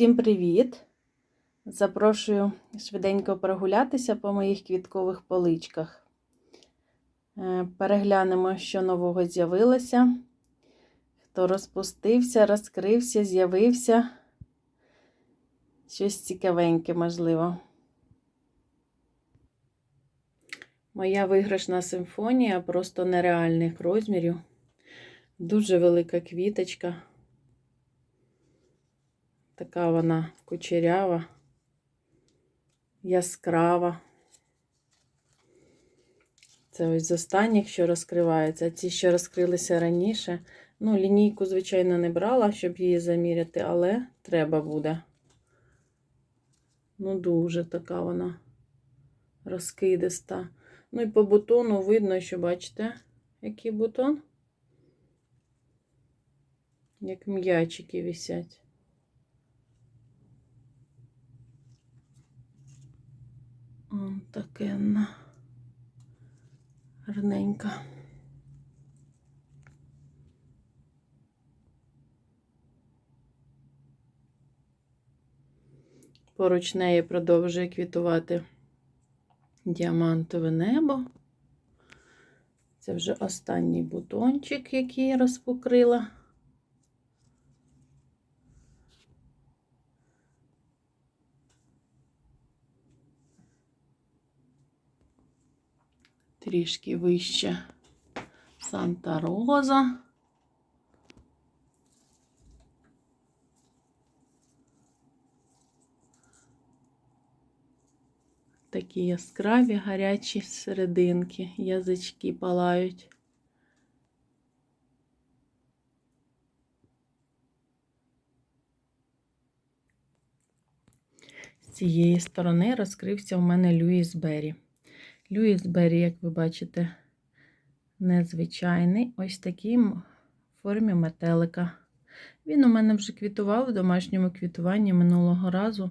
Всім привіт! Запрошую швиденько прогулятися по моїх квіткових поличках. Е, Переглянемо, що нового з'явилося. Хто розпустився, розкрився, з'явився. Щось цікавеньке, можливо. Моя виграшна симфонія просто нереальних розмірів. Дуже велика квіточка. Така вона кучерява, яскрава. Це ось з останніх, що розкриваються. Ці, що розкрилися раніше. Ну, лінійку, звичайно, не брала, щоб її заміряти, але треба буде. Ну, дуже така вона розкидиста. Ну і по бутону видно, що бачите, який бутон? Як м'ячики висять. Такенна. Гарненька. Поруч неї продовжує квітувати діамантове небо. Це вже останній бутончик, який я розпокрила. Трішки вище Санта Роза. Такі яскраві гарячі серединки, язички палають. З цієї сторони розкрився у мене Люїс Беррі. Люїс Беррі, як ви бачите, незвичайний, ось такий в формі метелика. Він у мене вже квітував в домашньому квітуванні минулого разу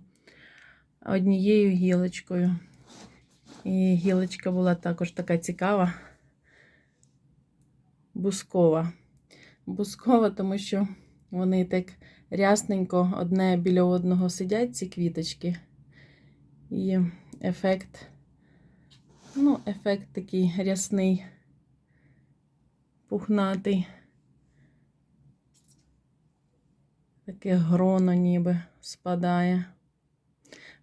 однією гілочкою. І гілочка була також така цікава, бускова. Бускова, тому що вони так рясненько одне біля одного сидять, ці квіточки. І ефект, ну, ефект такий рясний, пухнатий. Таке гроно ніби спадає.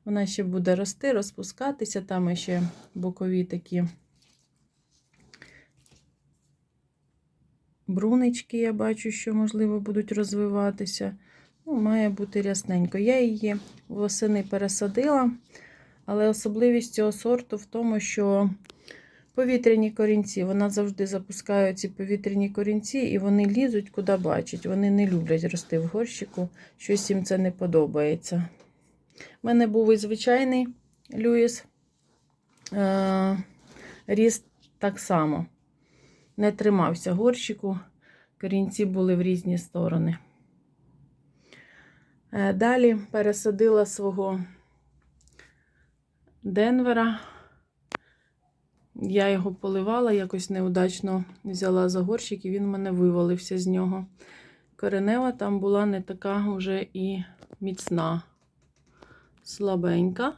Вона ще буде рости, розпускатися, там ще бокові такі брунички, я бачу, що, можливо, будуть розвиватися. Ну, Має бути рясненько. Я її восени пересадила, але особливість цього сорту в тому, що повітряні корінці, вона завжди запускає ці повітряні корінці, і вони лізуть, куди бачать. Вони не люблять рости в горщику, щось їм це не подобається. У мене був і звичайний Люїс. Е, ріс так само. Не тримався горщику, корінці були в різні сторони. Е, далі пересадила свого Денвера. Я його поливала, якось неудачно взяла за горщик, і він в мене вивалився з нього. Коренева там була не така вже і міцна слабенька.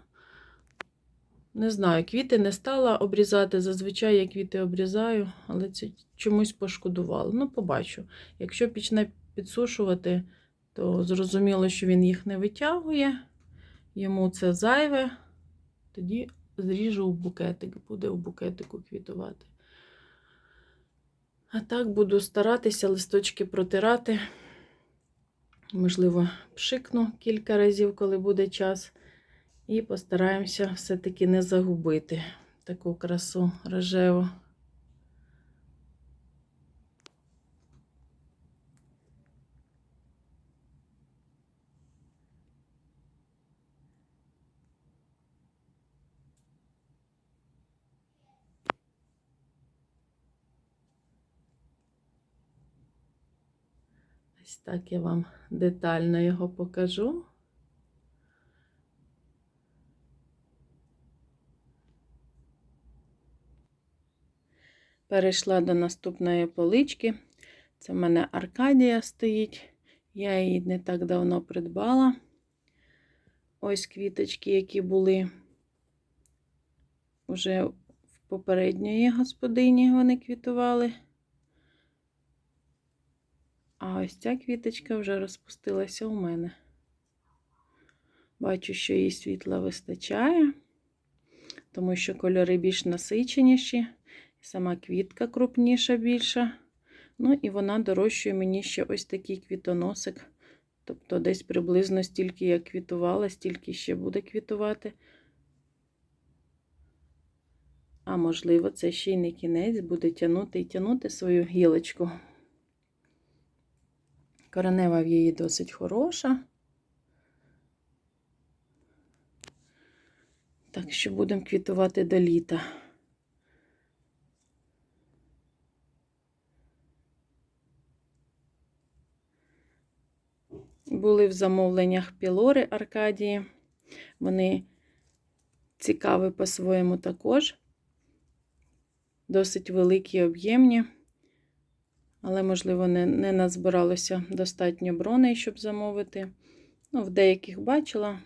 Не знаю, квіти не стала обрізати. Зазвичай я квіти обрізаю, але це чомусь пошкодувало. Ну, побачу. Якщо почне підсушувати, то зрозуміло, що він їх не витягує. Йому це зайве. Тоді зріжу в букетик, буде в букетику квітувати. А так буду старатися листочки протирати. Можливо, пшикну кілька разів, коли буде час. І постараємося все-таки не загубити таку красу рожеву. Ось так я вам детально його покажу. Перейшла до наступної полички. Це в мене Аркадія стоїть. Я її не так давно придбала. ось квіточки, які були вже в попередньої господині, вони квітували. А ось ця квіточка вже розпустилася у мене. Бачу, що їй світла вистачає, тому що кольори більш насиченіші, сама квітка крупніша більша. Ну, і вона дорощує мені ще ось такий квітоносик. Тобто, десь приблизно стільки як квітувала, стільки ще буде квітувати. А можливо, це ще й не кінець, буде тягнути і тягнути свою гілочку. Коренева в її досить хороша. Так що будемо квітувати до літа. Були в замовленнях пілори Аркадії. Вони цікаві по-своєму також. Досить великі, об'ємні, але, можливо, не, не назбиралося достатньо броней, щоб замовити. Ну, в деяких бачила,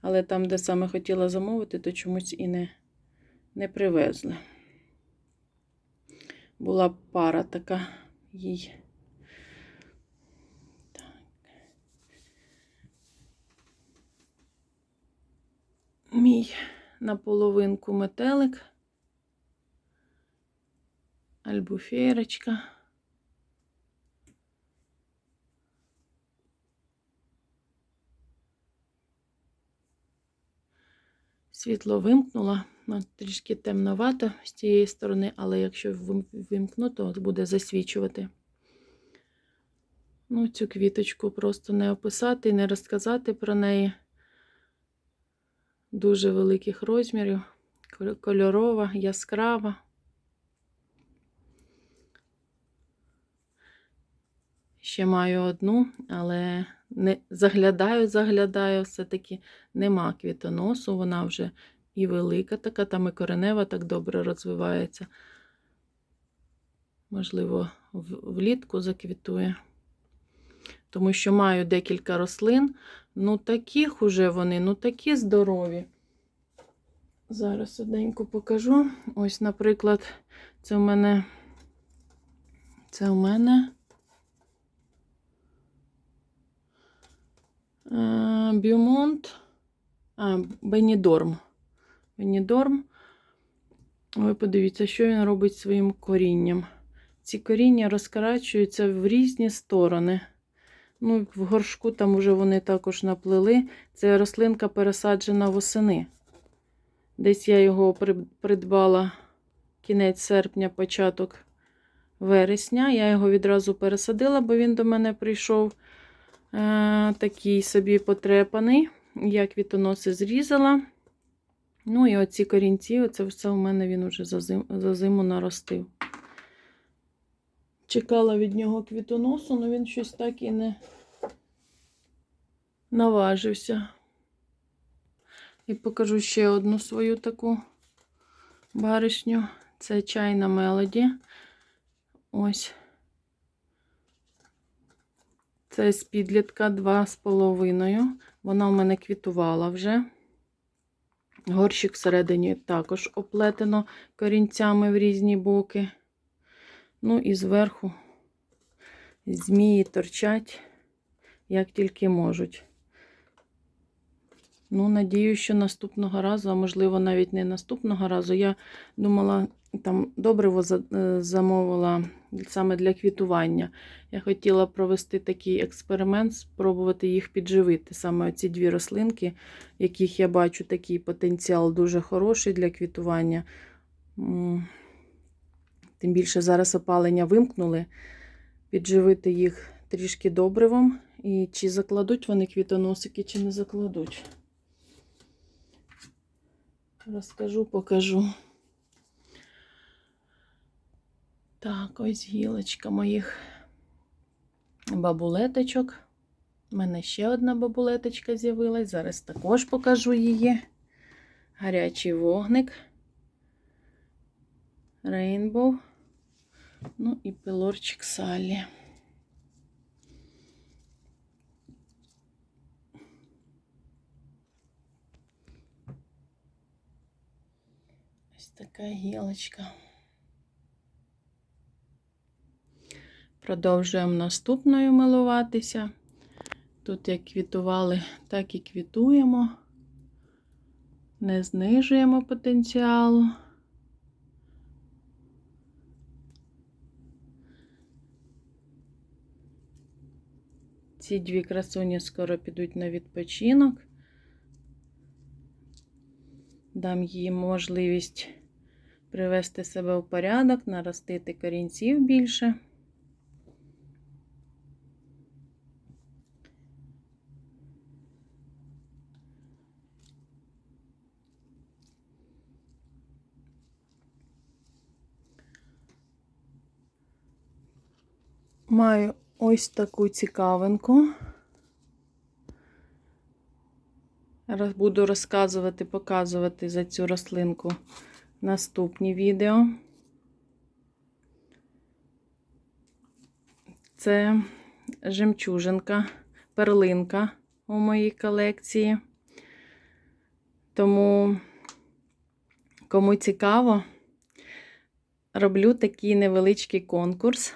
але там, де саме хотіла замовити, то чомусь і не, не привезли. Була пара така їй. Мій наполовинку метелик, альбуферочка. Світло вимкнула, ну, трішки темновато з цієї сторони, але якщо вимкну, то буде засвічувати. Ну, цю квіточку просто не описати і не розказати про неї. Дуже великих розмірів, кольорова, яскрава. Ще маю одну, але не заглядаю, заглядаю, все-таки нема квітоносу, вона вже і велика така, там і коренева так добре розвивається. Можливо, влітку заквітує. Тому що маю декілька рослин, ну таких уже вони, ну такі здорові. Зараз одненько покажу. Ось, наприклад, це у мене, це у мене. Бюмонт, а, Бенідорм. Бенідорм. Ви подивіться, що він робить своїм корінням. Ці коріння розкарачуються в різні сторони. Ну, В горшку там вже вони також наплили. Це рослинка пересаджена восени. Десь я його придбала кінець серпня, початок вересня. Я його відразу пересадила, бо він до мене прийшов. Е, такий собі потрепаний. Я квітоноси зрізала. Ну, і оці корінці, оце все у мене він уже за зиму, за зиму наростив. Чекала від нього квітоносу, але він щось так і не наважився. І покажу ще одну свою таку баришню. Це чайна мелоді. Ось. Це з підлітка 2,5. Вона у мене квітувала вже. Горщик всередині також оплетено корінцями в різні боки. Ну і зверху змії торчать, як тільки можуть. Ну, надію, що наступного разу, а можливо, навіть не наступного разу. Я думала, там добриво е, замовила саме для квітування. Я хотіла провести такий експеримент, спробувати їх підживити. Саме ці дві рослинки, яких я бачу такий потенціал дуже хороший для квітування. Тим більше зараз опалення вимкнули, підживити їх трішки добривом. І чи закладуть вони квітоносики, чи не закладуть. Розкажу, покажу. Так, ось гілочка моїх бабулеточок. У мене ще одна бабулеточка з'явилась. Зараз також покажу її. Гарячий вогник, рейнбоу, ну і пилорчик Салі. Ось така гілочка. Продовжуємо наступною милуватися. Тут як квітували, так і квітуємо. Не знижуємо потенціалу. Ці дві красуні скоро підуть на відпочинок. Дам їм можливість привести себе в порядок, наростити корінців більше. Маю ось таку цікавинку. Буду розказувати, показувати за цю рослинку наступні відео. Це жемчужинка, перлинка у моїй колекції. Тому, кому цікаво, роблю такий невеличкий конкурс.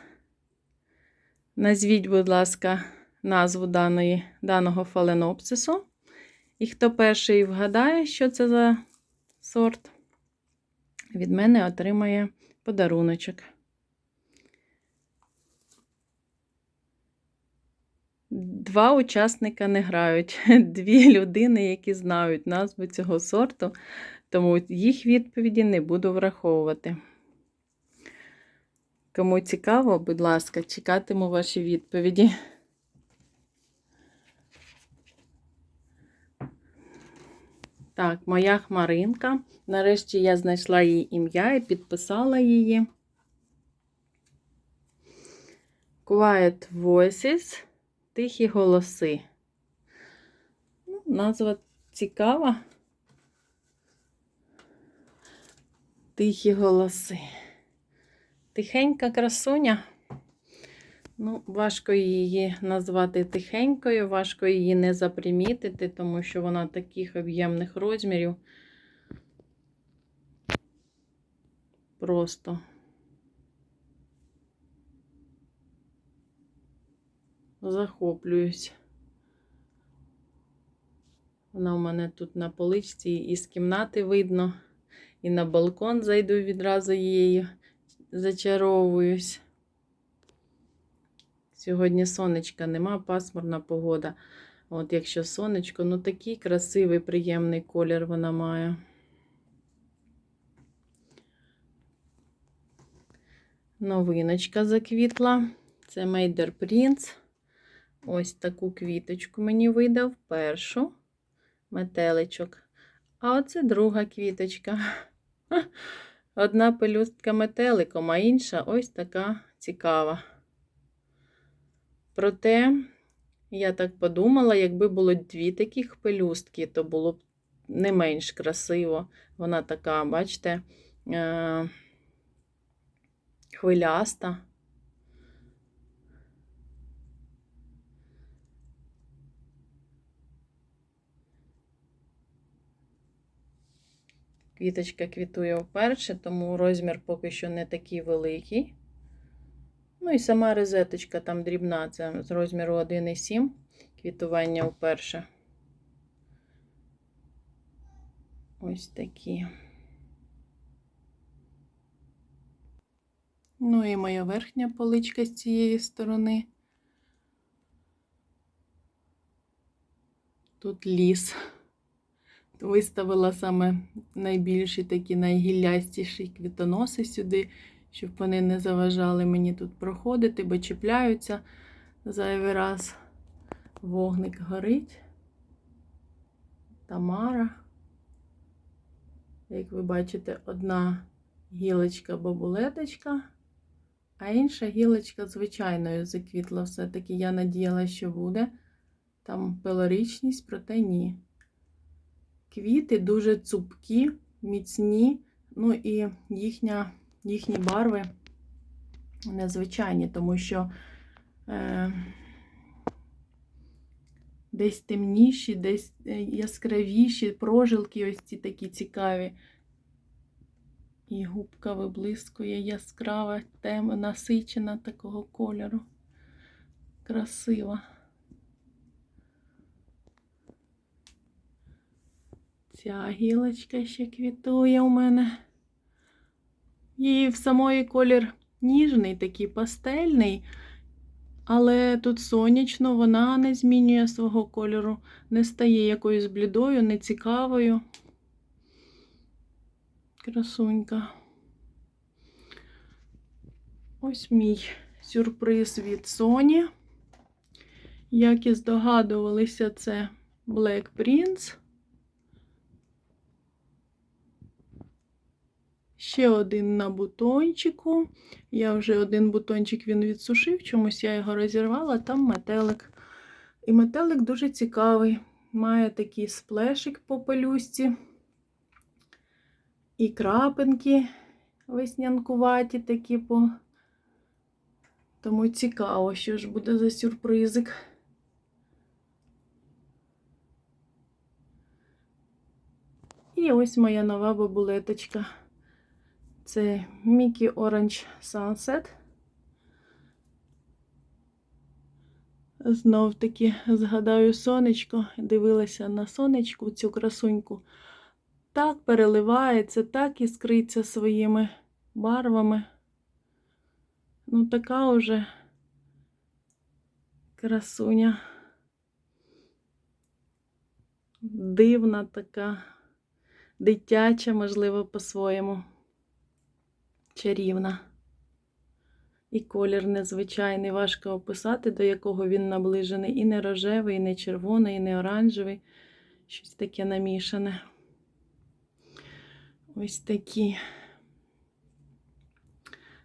Назвіть, будь ласка, назву даної, даного фаленопсису. І хто перший вгадає, що це за сорт, від мене отримає подаруночок. Два учасника не грають. Дві людини, які знають назву цього сорту, тому їх відповіді не буду враховувати. Кому цікаво, будь ласка, чекатиму ваші відповіді. Так, моя хмаринка. Нарешті я знайшла її ім'я і підписала її. Quiet Voices. Тихі голоси. Ну, Назва цікава. Тихі голоси. Тихенька красуня. Ну, важко її назвати тихенькою, важко її не запримітити, тому що вона таких об'ємних розмірів. Просто. Захоплююсь. Вона у мене тут на поличці і з кімнати видно, і на балкон зайду відразу її зачаровуюсь. Сьогодні сонечка нема, пасмурна погода. От якщо сонечко, ну такий красивий, приємний колір вона має. Новиночка заквітла. Це Мейдер Принц. Ось таку квіточку мені видав першу метеличок. А оце друга квіточка. Одна пелюстка метеликом, а інша ось така цікава. Проте, я так подумала, якби було дві таких пелюстки, то було б не менш красиво. Вона така, бачите, е- хвиляста. Квіточка квітує вперше, тому розмір поки що не такий великий. Ну і сама розеточка там дрібна, це з розміру 1,7 квітування вперше. Ось такі. Ну і моя верхня поличка з цієї сторони. Тут ліс. Виставила саме найбільші такі найгіллястіші квітоноси сюди, щоб вони не заважали мені тут проходити, бо чіпляються зайвий раз. Вогник горить. Тамара. Як ви бачите, одна гілочка бабулеточка, а інша гілочка звичайною заквітла. Все-таки я надіялася, що буде. Там пелорічність, проте ні. Квіти дуже цупкі, міцні, ну і їхня, їхні барви незвичайні, тому що е, десь темніші, десь яскравіші, прожилки ось ці такі цікаві. І губка виблискує яскрава, тема, насичена такого кольору. Красива. Ця гілочка ще квітує у мене. Її в самої колір ніжний, такий пастельний, але тут сонячно вона не змінює свого кольору, не стає якоюсь блідою, нецікавою. Красунька. Ось мій сюрприз від Sony. Як і здогадувалися, це Black Prince. Ще один на бутончику. Я вже один бутончик він відсушив, чомусь я його розірвала, там метелик. І метелик дуже цікавий. Має такий сплешик по пелюсті. І крапинки веснянкуваті такі по. Тому цікаво, що ж буде за сюрпризик. І ось моя нова бабулеточка. Це Mickey Orange Sunset. Знов таки згадаю сонечко, дивилася на сонечку цю красуньку. Так переливається, так іскриться своїми барвами. Ну, така уже красуня. Дивна така, дитяча, можливо, по-своєму. Чарівна. І колір незвичайний, важко описати, до якого він наближений. І не рожевий, і не червоний, і не оранжевий. Щось таке намішане. Ось такі.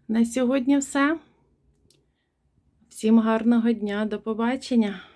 На сьогодні все. Всім гарного дня, до побачення!